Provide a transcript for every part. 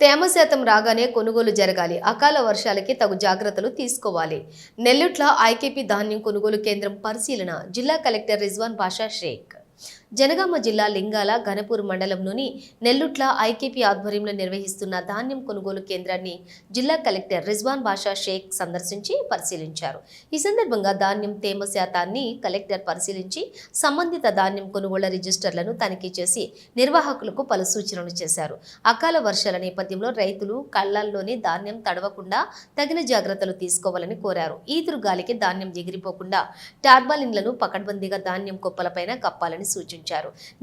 తేమ శాతం రాగానే కొనుగోలు జరగాలి. అకాల వర్షాలకి తగు జాగ్రత్తలు తీసుకోవాలి. నెల్లుట్ల ఐకేపీ ధాన్యం కొనుగోలు కేంద్రం పరిశీలన. జిల్లా కలెక్టర్ రిజ్వాన్ బాషా షేక్. జనగామ జిల్లా లింగాల ఘనపూర్ మండలంలోని నెల్లుట్ల ఐకేపీ ఆధ్వర్యంలో నిర్వహిస్తున్న ధాన్యం కొనుగోలు కేంద్రాన్ని జిల్లా కలెక్టర్ రిజ్వాన్ బాషా షేక్ సందర్శించి పరిశీలించారు. ఈ సందర్భంగా ధాన్యం తేమ శాతాన్ని కలెక్టర్ పరిశీలించి సంబంధిత ధాన్యం కొనుగోళ్ళ రిజిస్టర్లను తనిఖీ చేసి నిర్వాహకులకు పలు సూచనలు చేశారు. అకాల వర్షాల నేపథ్యంలో రైతులు కళ్ళల్లోని ధాన్యం తడవకుండా తగిన జాగ్రత్తలు తీసుకోవాలని కోరారు. ఈదురు గాలికి ధాన్యం ఎగిరిపోకుండా టార్బాలిన్లను పకడ్బందీగా ధాన్యం కుప్పలపైన కప్పాలని సూచించారు.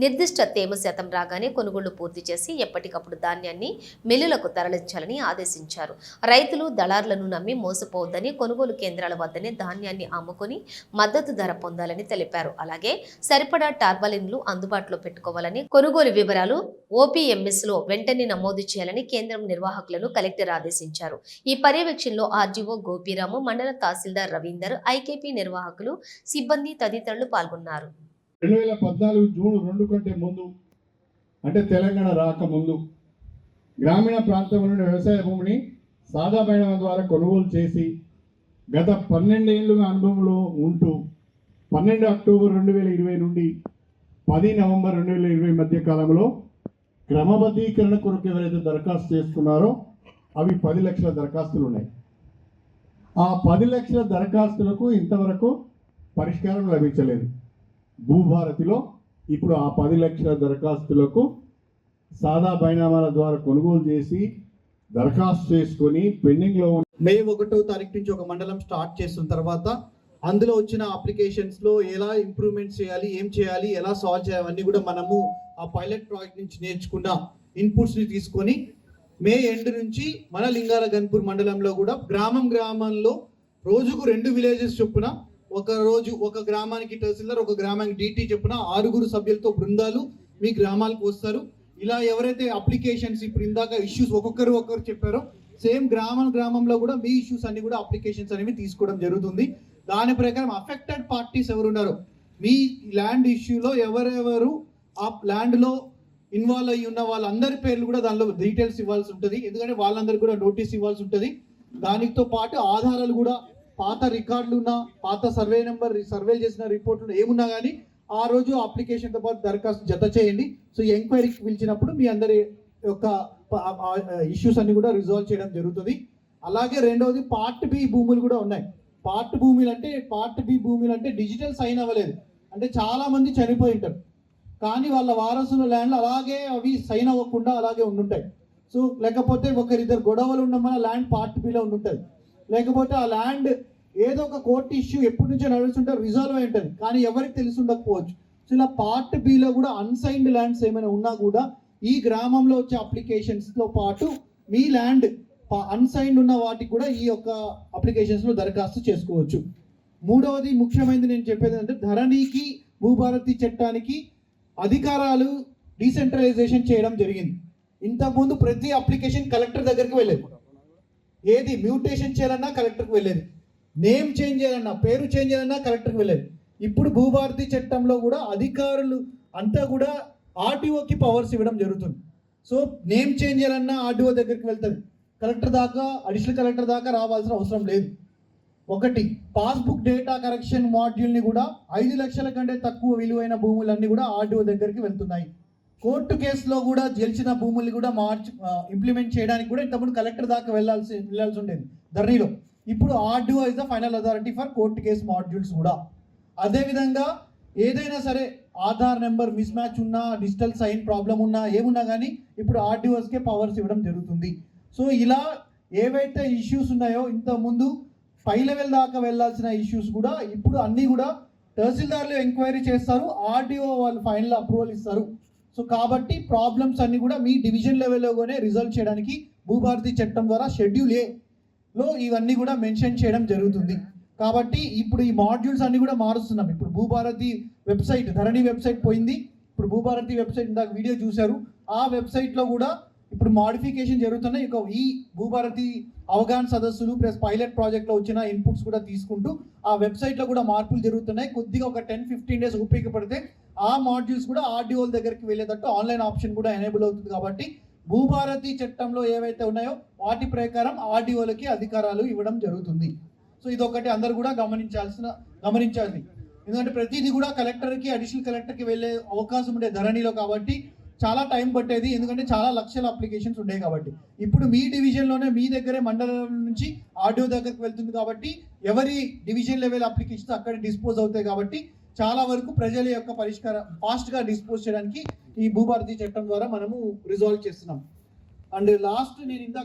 నిర్దిష్ట తేమ శాతం రాగానే కొనుగోళ్ళు పూర్తి చేసి ఎప్పటికప్పుడు ధాన్యాన్ని మిల్లులకు తరలించాలని ఆదేశించారు. రైతులు దళారులను నమ్మి మోసపోవద్దని కొనుగోలు కేంద్రాల వద్దనే ధాన్యాన్ని అమ్ముకొని మద్దతు ధర పొందాలని తెలిపారు. అలాగే సరిపడా టార్బలిన్లు అందుబాటులో పెట్టుకోవాలని కొనుగోలు వివరాలు ఓపీఎంఎస్లో వెంటనే నమోదు చేయాలని కేంద్రం నిర్వాహకులను కలెక్టర్ ఆదేశించారు. ఈ పర్యవేక్షణలో ఆర్జీఓ గోపీరాము మండల తహసీల్దార్ రవీందర్ ఐకేపీ నిర్వాహకులు సిబ్బంది తదితరులు పాల్గొన్నారు. రెండు వేల పద్నాలుగు జూన్ రెండు కంటే ముందు అంటే తెలంగాణ రాకముందు గ్రామీణ ప్రాంతంలోని వ్యవసాయ భూమిని సాదా ద్వారా కొనుగోలు చేసి గత పన్నెండేళ్ళుగా అనుభవంలో ఉంటూ పన్నెండు అక్టోబర్ రెండు వేల ఇరవై నుండి పది నవంబర్ రెండు వేల ఇరవై మధ్య కాలంలో క్రమబద్ధీకరణ కొరకు ఎవరైతే దరఖాస్తు చేసుకున్నారో అవి పది లక్షల దరఖాస్తులు ఉన్నాయి. ఆ పది లక్షల దరఖాస్తులకు ఇంతవరకు పరిష్కారం లభించలేదు. భూభారతిలో ఇప్పుడు ఆ పది లక్షల దరఖాస్తులకు సాదా బైనామాల ద్వారా కొనుగోలు చేసి దరఖాస్తు చేసుకొని పెండింగ్లో మే ఒకటో తారీఖు నుంచి ఒక మండలం స్టార్ట్ చేసిన తర్వాత అందులో వచ్చిన అప్లికేషన్స్లో ఎలా ఇంప్రూవ్మెంట్ చేయాలి ఏం చేయాలి ఎలా సాల్వ్ చేయాలి అన్నీ కూడా మనము ఆ పైలట్ ప్రాజెక్ట్ నుంచి నేర్చుకున్న ఇన్పుట్స్ని తీసుకొని మే ఎండ్ నుంచి మన లింగాల గన్పూర్ మండలంలో కూడా గ్రామం గ్రామంలో రోజుకు రెండు విలేజెస్ చొప్పున ఒక రోజు ఒక గ్రామానికి తహసీల్దార్ ఒక గ్రామానికి డిటి చెప్పిన ఆరుగురు సభ్యులతో బృందాలు మీ గ్రామాలకు వస్తారు. ఇలా ఎవరైతే అప్లికేషన్స్ ఇప్పుడు ఇందాక ఇష్యూస్ ఒక్కొక్కరు ఒక్కొక్కరు చెప్పారో సేమ్ గ్రామం గ్రామంలో కూడా మీ ఇష్యూస్ అన్ని కూడా అప్లికేషన్స్ అనేవి తీసుకోవడం జరుగుతుంది. దాని ప్రకారం అఫెక్టెడ్ పార్టీస్ ఎవరు ఉన్నారో మీ ల్యాండ్ ఇష్యూలో ఎవరెవరు ఆ ల్యాండ్లో ఇన్వాల్వ్ అయ్యి ఉన్న వాళ్ళందరి పేర్లు కూడా దానిలో డీటెయిల్స్ ఇవ్వాల్సి ఉంటుంది. ఎందుకంటే వాళ్ళందరికీ కూడా నోటీస్ ఇవ్వాల్సి ఉంటుంది. దానితో పాటు ఆధారాలు కూడా పాత రికార్డులు ఉన్న పాత సర్వే నెంబర్ సర్వే చేసిన రిపోర్ట్లు ఏమున్నా కానీ ఆ రోజు అప్లికేషన్తో పాటు దరఖాస్తు జత చేయండి. సో ఎంక్వైరీకి పిలిచినప్పుడు మీ అందరి యొక్క ఇష్యూస్ అన్ని కూడా రిజాల్వ్ చేయడం జరుగుతుంది. అలాగే రెండవది పార్ట్ బి భూములు కూడా ఉన్నాయి. పార్ట్ భూములు అంటే పార్ట్ బి భూములు అంటే డిజిటల్ సైన్ అవ్వలేదు. అంటే చాలామంది చనిపోయి ఉంటారు. కానీ వాళ్ళ వారసుల ల్యాండ్లు అలాగే అవి సైన్ అవ్వకుండా అలాగే ఉండుంటాయి. సో లేకపోతే ఒకరిద్దరు గొడవలు ఉండమన్న ల్యాండ్ పార్ట్ బిలో ఉండుంటుంది. లేకపోతే ఆ ల్యాండ్ ఏదో ఒక కోర్టు ఇష్యూ ఎప్పటి నుంచో నడుస్తుంటే రిజాల్వ్ అయి ఉంటుంది. కానీ ఎవరికి తెలిసి ఉండకపోవచ్చు సో ఇలా పార్ట్ బిలో కూడా అన్సైన్డ్ ల్యాండ్స్ ఏమైనా ఉన్నా కూడా ఈ గ్రామంలో వచ్చే అప్లికేషన్స్తో పాటు మీ ల్యాండ్ అన్సైన్డ్ ఉన్న వాటికి కూడా ఈ యొక్క అప్లికేషన్స్లో దరఖాస్తు చేసుకోవచ్చు. మూడవది ముఖ్యమైనది నేను చెప్పేది అంటే ధరణికి భూభారతి చట్టానికి అధికారాలు డీసెంట్రలైజేషన్ చేయడం జరిగింది. ఇంతకుముందు ప్రతి అప్లికేషన్ కలెక్టర్ దగ్గరికి వెళ్ళేది. ఏది మ్యూటేషన్ చేయాలన్నా కలెక్టర్కి వెళ్ళేది. నేమ్ చేంజ్ చేయాలన్నా పేరు చేంజ్ చేయాలన్నా కలెక్టర్కి వెళ్ళేది. ఇప్పుడు భూభారతి చట్టంలో కూడా అధికారులు అంతా కూడా ఆర్టీఓకి పవర్స్ ఇవ్వడం జరుగుతుంది. సో నేమ్ చేంజ్ చేయాలన్నా ఆర్టీఓ దగ్గరికి వెళ్తుంది. కలెక్టర్ దాకా అడిషనల్ కలెక్టర్ దాకా రావాల్సిన అవసరం లేదు. ఒకటి పాస్బుక్ డేటా కరెక్షన్ మాడ్యూల్ని కూడా ఐదు లక్షల కంటే తక్కువ విలువైన భూములన్నీ కూడా ఆర్టీఓ దగ్గరికి వెళ్తున్నాయి. కోర్టు కేసులో కూడా గెలిచిన భూముల్ని కూడా మార్చి ఇంప్లిమెంట్ చేయడానికి కూడా ఇంతకుముందు కలెక్టర్ దాకా వెళ్ళాల్సి వెళ్ళాల్సి ఉండేది ధర్నీలో. ఇప్పుడు RDO is the final authority for court case modules కూడా. అదేవిధంగా ఏదైనా సరే ఆధార్ నెంబర్ మిస్ మ్యాచ్ ఉన్నా డిజిటల్ సైన్ ప్రాబ్లం ఉన్నా ఏమున్నా కానీ ఇప్పుడు ఆర్డీఓస్కే పవర్స్ ఇవ్వడం జరుగుతుంది. సో ఇలా ఏవైతే ఇష్యూస్ ఉన్నాయో ఇంతకుముందు పై లెవెల్ దాకా వెళ్ళాల్సిన ఇష్యూస్ కూడా ఇప్పుడు అన్నీ కూడా తహసీల్దార్లు ఎంక్వైరీ చేస్తారు ఆర్డీఓ వాళ్ళు ఫైనల్ అప్రూవల్ ఇస్తారు. సో కాబట్టి ప్రాబ్లమ్స్ అన్ని కూడా మీ డివిజన్ లెవెల్లోనే రిజల్వ్ చేయడానికి భూభారతి చట్టం ద్వారా షెడ్యూల్ ఏలో లో ఇవన్నీ కూడా మెన్షన్ చేయడం జరుగుతుంది. కాబట్టి ఇప్పుడు ఈ మాడ్యూల్స్ అన్ని కూడా మారుస్తున్నాం. ఇప్పుడు భూభారతి వెబ్సైట్ ధరణి వెబ్సైట్ పోయింది. ఇప్పుడు భూభారతి వెబ్సైట్ ఇందాక వీడియో చూశారు. ఆ వెబ్సైట్లో కూడా ఇప్పుడు మాడిఫికేషన్ జరుగుతున్నాయి. ఇక ఈ భూభారతి అవగాహన సదస్సులు ప్లస్ పైలట్ ప్రాజెక్ట్లో వచ్చిన ఇన్పుట్స్ కూడా తీసుకుంటూ ఆ వెబ్సైట్లో కూడా మార్పులు జరుగుతున్నాయి. కొద్దిగా ఒక టెన్ ఫిఫ్టీన్ డేస్ ఉపయోగపడితే ఆ మాడ్యూల్స్ కూడా ఆర్డీఓల దగ్గరికి వెళ్ళేటట్టు ఆన్లైన్ ఆప్షన్ కూడా ఎనేబుల్ అవుతుంది కాబట్టి భూభారతి చట్టంలో ఏవైతే ఉన్నాయో వాటి ప్రకారం ఆర్డీఓలకి అధికారాలు ఇవ్వడం జరుగుతుంది. సో ఇది ఒకటి అందరు కూడా గమనించాల్సిన గమనించాలి. ఎందుకంటే ప్రతిదీ కూడా కలెక్టర్కి అడిషనల్ కలెక్టర్కి వెళ్ళే అవకాశం ఉండే ధరణిలో కాబట్టి చాలా టైం పట్టేది. ఎందుకంటే చాలా లక్షల అప్లికేషన్స్ ఉండేవి కాబట్టి. ఇప్పుడు మీ డివిజన్లోనే మీ దగ్గరే మండలం నుంచి ఆర్డిఓ దగ్గరకు వెళ్తుంది కాబట్టి ఎవరి డివిజన్ లెవెల్ అప్లికేషన్స్ అక్కడ డిస్పోజ్ అవుతాయి కాబట్టి చాలా వరకు ప్రజల యొక్క పరిష్కారం ఫాస్ట్గా డిస్పోజ్ చేయడానికి ఈ భూభారతి చట్టం ద్వారా మనము రిజాల్వ్ చేస్తున్నాం. అండ్ లాస్ట్ నేను ఇందాక